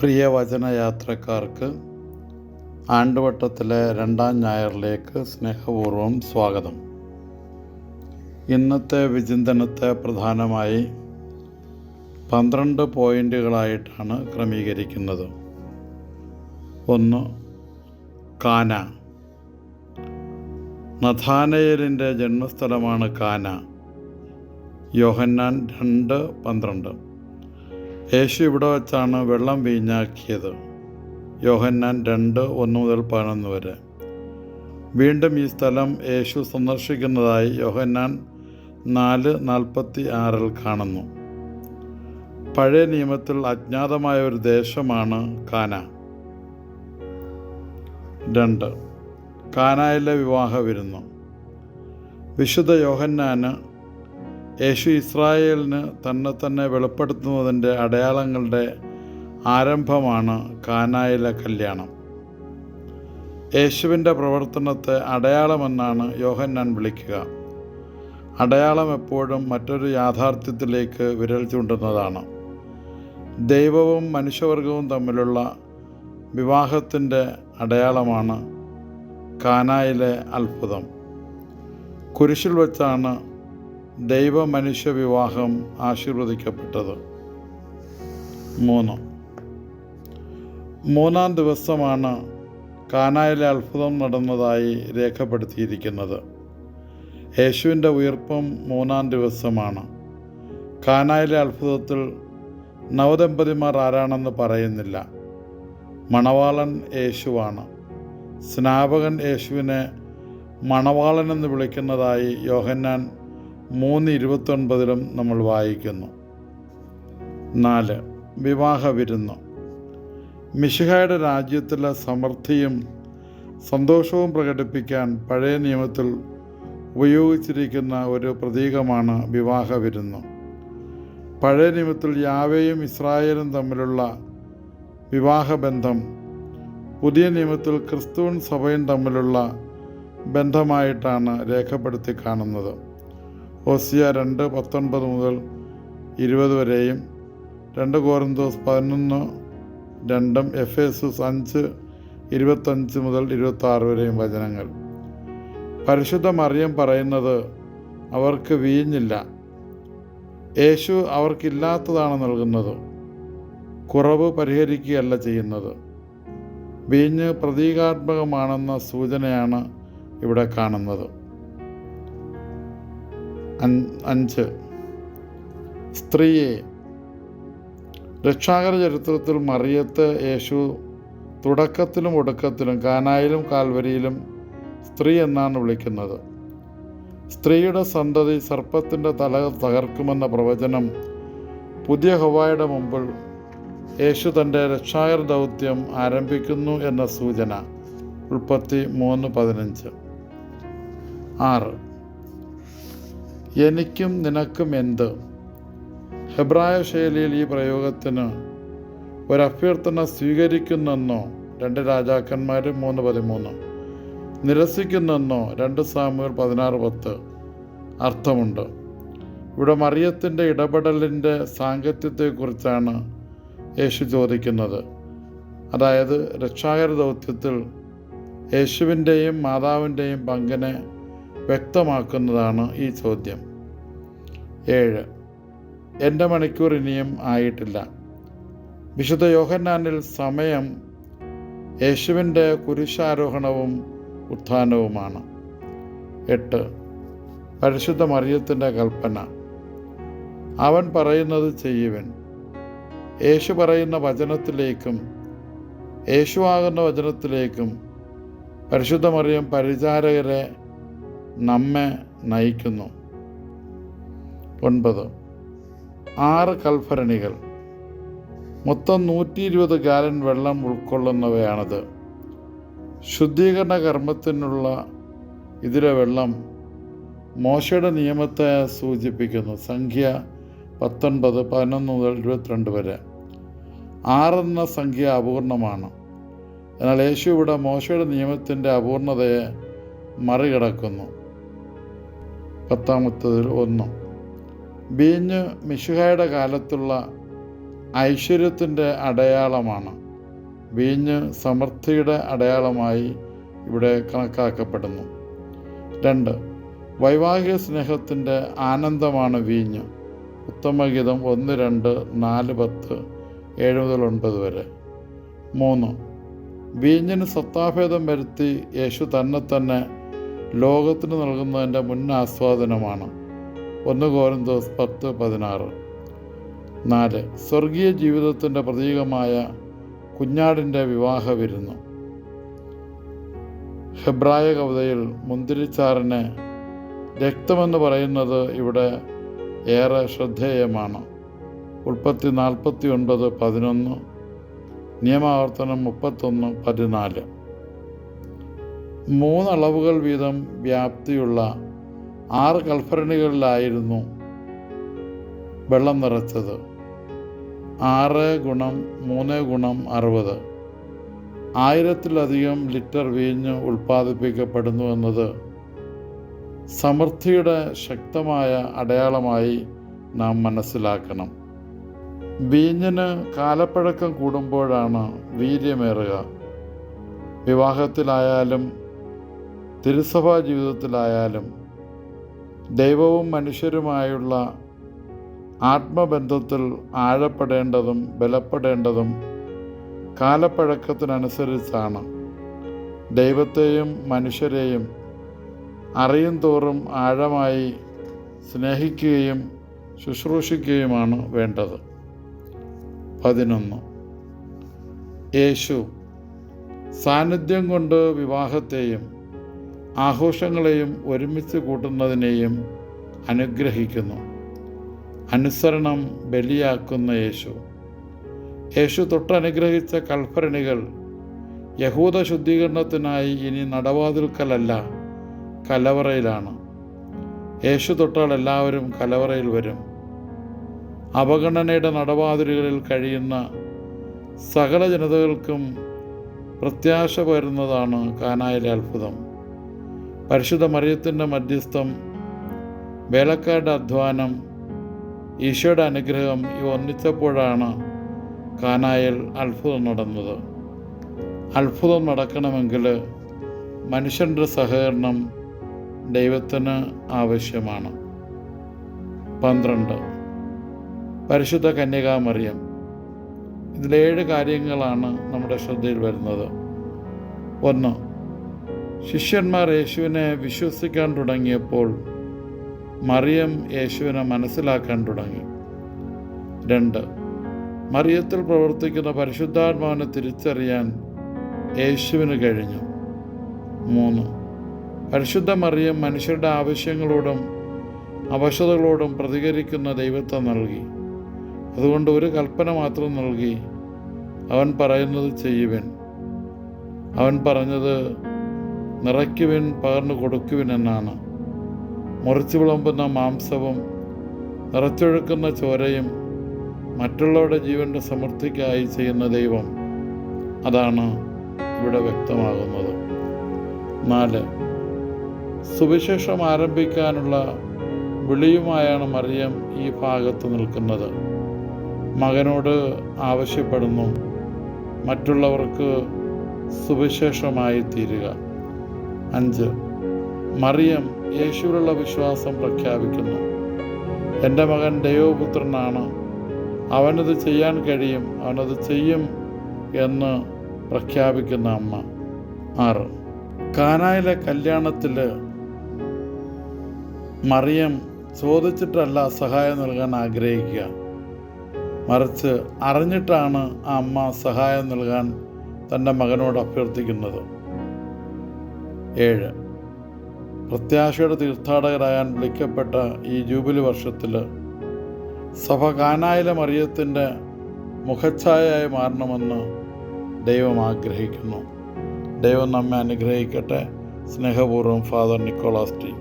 പ്രിയ വചന വചനയാത്രക്കാർക്ക് ആണ്ടുവട്ടത്തിലെ രണ്ടാം ഞായറിലേക്ക് സ്നേഹപൂർവം സ്വാഗതം. ഇന്നത്തെ വിചിന്തനത്തെ പ്രധാനമായി പന്ത്രണ്ട് പോയിന്റുകളായിട്ടാണ് ക്രമീകരിക്കുന്നത്. ഒന്ന് കാന. നഥാനയലിന്റെ ജന്മസ്ഥലമാണ് കാന. യോഹന്നാൻ രണ്ട് പന്ത്രണ്ട്. യേശു ഇവിടെ വച്ചാണ് വെള്ളം വീഞ്ഞാക്കിയത്. യോഹന്നാൻ രണ്ട് ഒന്ന് മുതൽ പതിനൊന്ന് വരെ. വീണ്ടും ഈ സ്ഥലം യേശു സന്ദർശിക്കുന്നതായി യോഹന്നാൻ നാല് നാൽപ്പത്തി ആറിൽ കാണുന്നു. പഴയ നിയമത്തിൽ അജ്ഞാതമായ ഒരു ദേശമാണ് കാന. രണ്ട് കാനായിലെ വിവാഹ വിരുന്നു. വിശുദ്ധ യോഹന്നാന് യേശു ഇസ്രായേലിന് തന്നെ തന്നെ വെളിപ്പെടുത്തുന്നതിന്റെ അടയാളങ്ങളുടെ ആരംഭമാണ് കാനായിലെ കല്യാണം. യേശുവിന്റെ പ്രവർത്തനത്തെ അടയാളമെന്നാണ് യോഹന്നാൻ വിളിക്കുക. അടയാളം എപ്പോഴും മറ്റൊരു യാഥാർത്ഥ്യത്തിലേക്ക് വിരൽ ചൂണ്ടുന്നതാണ്. ദൈവവും മനുഷ്യവർഗവും തമ്മിലുള്ള വിവാഹത്തിന്റെ അടയാളമാണ് കാനായിലെ അത്ഭുതം. കുരിശിൽ വച്ചാണ് ദൈവ മനുഷ്യ വിവാഹം ആശീർവദിക്കപ്പെട്ടത്. മൂന്ന്. മൂന്നാം ദിവസമാണ് കാനായിലെ അത്ഭുതം നടന്നതായി രേഖപ്പെടുത്തിയിരിക്കുന്നത്. യേശുവിന്റെ ഉയർപ്പും മൂന്നാം ദിവസമാണ്. കാനായിലെ അത്ഭുതത്തിൽ നവദമ്പതിമാർ ആരാണെന്ന് പറയുന്നില്ല. മണവാളൻ യേശുവാണ്. സ്നാപകൻ യേശുവിനെ മണവാളൻ എന്ന് വിളിക്കുന്നതായി യോഹന്നാൻ മൂന്ന് ഇരുപത്തൊൻപതിലും നമ്മൾ വായിക്കുന്നു. നാല് വിവാഹ വിരുന്ന് മിഷിഹായുടെ രാജ്യത്തിലെ സമൃദ്ധിയും സന്തോഷവും പ്രകടിപ്പിക്കാൻ പഴയ നിയമത്തിൽ ഉപയോഗിച്ചിരിക്കുന്ന ഒരു പ്രതീകമാണ് വിവാഹ വിരുന്ന് പഴയ നിയമത്തിൽ യാവേയും ഇസ്രായേലും തമ്മിലുള്ള വിവാഹബന്ധം പുതിയ നിയമത്തിൽ ക്രിസ്തുവും സഭയും തമ്മിലുള്ള ബന്ധമായിട്ടാണ് രേഖപ്പെടുത്തി കാണുന്നത്. ഓസിയ രണ്ട് പത്തൊൻപത് മുതൽ ഇരുപത് വരെയും രണ്ട് കോരന്തോസ് പതിനൊന്ന് രണ്ടും എഫ് എസ് അഞ്ച് ഇരുപത്തഞ്ച് മുതൽ ഇരുപത്താറ് വരെയും വചനങ്ങൾ. പരിശുദ്ധ മറിയം പറയുന്നത് അവർക്ക് വീഞ്ഞില്ല. യേശു അവർക്കില്ലാത്തതാണ് നൽകുന്നത്. കുറവ് പരിഹരിക്കുകയല്ല ചെയ്യുന്നത്. വീഞ്ഞ് പ്രതീകാത്മകമാണെന്ന സൂചനയാണ് ഇവിടെ കാണുന്നത്. അഞ്ച്. സ്ത്രീയെ. രക്ഷാകര ചരിത്രത്തിൽ മറിയത്ത് യേശു തുടക്കത്തിലും ഒടുക്കത്തിലും കാനായിലും കാൽവരിയിലും സ്ത്രീ എന്നാണ് വിളിക്കുന്നത്. സ്ത്രീയുടെ സന്തതി സർപ്പത്തിന്റെ തല തകർക്കുമെന്ന പ്രവചനം പുതിയ ഹവായുടെ മുമ്പിൽ യേശു തന്റെ രക്ഷാകര ദൗത്യം ആരംഭിക്കുന്നു എന്ന സൂചന. ഉൽപ്പത്തി മൂന്ന് പതിനഞ്ച്. ആറ്. എനിക്കും നിനക്കും എന്ത്? ഹെബ്രായ ശൈലിയിൽ ഈ പ്രയോഗത്തിന് ഒരഭ്യർത്ഥന സ്വീകരിക്കുന്നെന്നോ? രണ്ട് രാജാക്കന്മാർ മൂന്ന് പതിമൂന്ന്. നിരസിക്കുന്നെന്നോ? രണ്ട് സാമൂഹ്യ പതിനാറ് പത്ത്. അർത്ഥമുണ്ട്. ഇവിടെ മറിയത്തിന്റെ ഇടപെടലിന്റെ സാങ്കത്യത്തെക്കുറിച്ചാണ് യേശു ചോദിക്കുന്നത്. അതായത് രക്ഷാകര ദൗത്യത്തിൽ യേശുവിന്റെയും മാതാവിന്റെയും പങ്കിനെ വ്യക്തമാക്കുന്നതാണ് ഈ ചോദ്യം. ഏഴ്. എന്റെ മണിക്കൂർ ഇനിയും ആയിട്ടില്ല. വിശുദ്ധ യോഹന്നാനിൽ സമയം യേശുവിന്റെ കുരിശാരോഹണവും ഉത്ഥാനവുമാണ്. എട്ട്. പരിശുദ്ധ മറിയത്തിന്റെ കൽപ്പന. അവൻ പറയുന്നത് ചെയ്യുവൻ. യേശു പറയുന്ന വചനത്തിലേക്കും യേശുവാകുന്ന വചനത്തിലേക്കും പരിശുദ്ധ മറിയം പരിചാരകരെ നമ്മെ നയിക്കുന്നു. ഒൻപത്. ആറ് കൽഭരണികൾ. മൊത്തം നൂറ്റി ഇരുപത് ഗാലൻ വെള്ളം ഉൾക്കൊള്ളുന്നവയാണത്. ശുദ്ധീകരണ കർമ്മത്തിനുള്ള ഇതിലെ വെള്ളം മോശയുടെ നിയമത്തെ സൂചിപ്പിക്കുന്നു. സംഖ്യ പത്തൊൻപത് പതിനൊന്ന് മുതൽ ഇരുപത്തിരണ്ട് വരെ. ആറെന്ന സംഖ്യ അപൂർണമാണ്. എന്നാൽ യേശു ഇവിടെ മോശയുടെ നിയമത്തിന്റെ അപൂർണതയെ മറികടക്കുന്നു. പത്താമത്തതിൽ ഒന്ന്. വീഞ്ഞ് മിശുഹായുടെ കാലത്തുള്ള ഐശ്വര്യത്തിന്റെ അടയാളമാണ്. വീഞ്ഞ് സമൃദ്ധിയുടെ അടയാളമായി ഇവിടെ കണക്കാക്കപ്പെടുന്നു. രണ്ട്. വൈവാഹിക സ്നേഹത്തിന്റെ ആനന്ദമാണ് വീഞ്ഞ്. ഉത്തമഗീതം ഒന്ന് രണ്ട് നാല് പത്ത് ഏഴ് മുതൽ ഒൻപത് വരെ. മൂന്ന്. വീഞ്ഞിന് സത്താഭേദം വരുത്തി യേശു തന്നെ തന്നെ ലോകത്തിന് നൽകുന്നതിന്റെ മുൻ ആസ്വാദനമാണ് ഒന്ന് കോരന്തോസ് പത്ത് പതിനാറ്. നാല്. സ്വർഗീയ ജീവിതത്തിന്റെ പ്രതീകമായ കുഞ്ഞാടിന്റെ വിവാഹ വിരുന്നു. ഹെബ്രായ കവിതയിൽ മുന്തിരിച്ചാറിന് രക്തമെന്ന് പറയുന്നത് ഇവിടെ ഏറെ ശ്രദ്ധേയമാണ്. ഉൽപ്പത്തി നാൽപ്പത്തി ഒൻപത് പതിനൊന്ന്. നിയമാവർത്തനം മുപ്പത്തൊന്ന് പതിനാല്. മൂന്നളവുകൾ വീതം വ്യാപ്തിയുള്ള ആറ് കൽഭരണികളിലായിരുന്നു വെള്ളം നിറച്ചത്. ആറ് ഗുണം മൂന്ന് ഗുണം അറുപത്. ആയിരത്തിലധികം ലിറ്റർ വീഞ്ഞ് ഉൽപ്പാദിപ്പിക്കപ്പെടുന്നു എന്നത് സമൃദ്ധിയുടെ ശക്തമായ അടയാളമായി നാം മനസ്സിലാക്കണം. വീഞ്ഞിന് കാലപ്പഴക്കം കൂടുമ്പോഴാണ് വീര്യമേറുക. വിവാഹത്തിലായാലും തിരുസഭാ ജീവിതത്തിലായാലും ദൈവവും മനുഷ്യരുമായുള്ള ആത്മബന്ധത്തിൽ ആഴപ്പെടേണ്ടതും ബലപ്പെടേണ്ടതും കാലപ്പഴക്കത്തിനനുസരിച്ചാണ്. ദൈവത്തെയും മനുഷ്യരെയും അറിയും തോറും ആഴമായി സ്നേഹിക്കുകയും ശുശ്രൂഷിക്കുകയുമാണ് വേണ്ടത്. പതിനൊന്ന്. യേശു സാന്നിധ്യം കൊണ്ട് വിവാഹത്തെയും ആഘോഷങ്ങളെയും ഒരുമിച്ച് കൂട്ടുന്നതിനെയും അനുഗ്രഹിക്കുന്നു. അനുസരണം ബലിയാക്കുന്ന യേശു. യേശു തൊട്ടനുഗ്രഹിച്ച കൽഭരണികൾ യഹൂദ ശുദ്ധീകരണത്തിനായി ഇനി നടവാതിൽക്കലല്ല കലവറയിലാണ്. യേശു തൊട്ടാൽ എല്ലാവരും കലവറയിൽ വരും. അവഗണനയുടെ നടവാതിലുകളിൽ കഴിയുന്ന സകല ജനതകൾക്കും പ്രത്യാശ പകരുന്നതാണ് കാനായിലെ അത്ഭുതം. പരിശുദ്ധ മറിയത്തിന്റെ മധ്യസ്ഥം വേലക്കാരുടെ അധ്വാനം ഈശോയുടെ അനുഗ്രഹം ഇവ ഒന്നിച്ചപ്പോഴാണ് കാനായൽ അത്ഭുതം നടന്നത്. അത്ഭുതം നടക്കണമെങ്കിൽ മനുഷ്യന്റെ സഹകരണം ദൈവത്തിന് ആവശ്യമാണ്. പന്ത്രണ്ട്. പരിശുദ്ധ കന്യകാമറിയം ഇതിലേഴ് കാര്യങ്ങളാണ് നമ്മുടെ ശ്രദ്ധയിൽ വരുന്നത്. ഒന്ന് ശിഷ്യന്മാർ യേശുവിനെ വിശ്വസിക്കാൻ തുടങ്ങിയപ്പോൾ മറിയം യേശുവിനെ മനസ്സിലാക്കാൻ തുടങ്ങി. രണ്ട് മറിയത്തിൽ പ്രവർത്തിക്കുന്ന പരിശുദ്ധാത്മാവിനെ തിരിച്ചറിയാൻ യേശുവിന് കഴിഞ്ഞു. മൂന്ന് പരിശുദ്ധ മറിയം മനുഷ്യരുടെ ആവശ്യങ്ങളോടും അവശതകളോടും പ്രതികരിക്കുന്ന ദൈവത്തെ നൽകി. അതുകൊണ്ട് ഒരു കൽപ്പന മാത്രം നൽകി. അവൻ പറയുന്നത് ചെയ്യുവൻ. അവൻ പറഞ്ഞത് നിറയ്ക്കുവിൻ പകർന്നു കൊടുക്കുവിൻ എന്നാണ്. മുറിച്ചു വിളമ്പുന്ന മാംസവും നിറച്ചൊഴുക്കുന്ന ചോരയും മറ്റുള്ളവരുടെ ജീവന്റെ സമൃദ്ധിക്കായി ചെയ്യുന്ന ദൈവം അതാണ് ഇവിടെ വ്യക്തമാകുന്നത്. നാല്. സുവിശേഷം ആരംഭിക്കാനുള്ള വിളിയുമായാണ് മറിയം ഈ ഭാഗത്ത് നിൽക്കുന്നത്. മകനോട് ആവശ്യപ്പെടുന്നു മറ്റുള്ളവർക്ക് സുവിശേഷമായി തീരുക അഞ്ച്. മറിയം യേശുവിലുള്ള വിശ്വാസം പ്രഖ്യാപിക്കുന്നു. എന്റെ മകൻ ദൈവപുത്രനാണ്. അവനത് ചെയ്യാൻ കഴിയും. അവനത് ചെയ്യും എന്ന് പ്രഖ്യാപിക്കുന്ന അമ്മ. ആറ്. കാനായിലെ കല്യാണത്തിൽ മറിയം ചോദിച്ചിട്ടല്ല സഹായം നൽകാൻ ആഗ്രഹിക്കുക. മറിച്ച് അറിഞ്ഞിട്ടാണ് ആ അമ്മ സഹായം നൽകാൻ തന്റെ മകനോട് അഭ്യർത്ഥിക്കുന്നത്. ഏഴ്. പ്രത്യാശയുടെ തീർത്ഥാടകരാകാൻ വിളിക്കപ്പെട്ട ഈ ജൂബിലി വർഷത്തിൽ സഭ കാനായിലെ മറിയത്തിന്റെ മുഖച്ഛായയായി മാറണമെന്ന് ദൈവം ആഗ്രഹിക്കുന്നു. ദൈവം നമ്മെ അനുഗ്രഹിക്കട്ടെ. സ്നേഹപൂർവം ഫാദർ നിക്കോളാസ് ടി.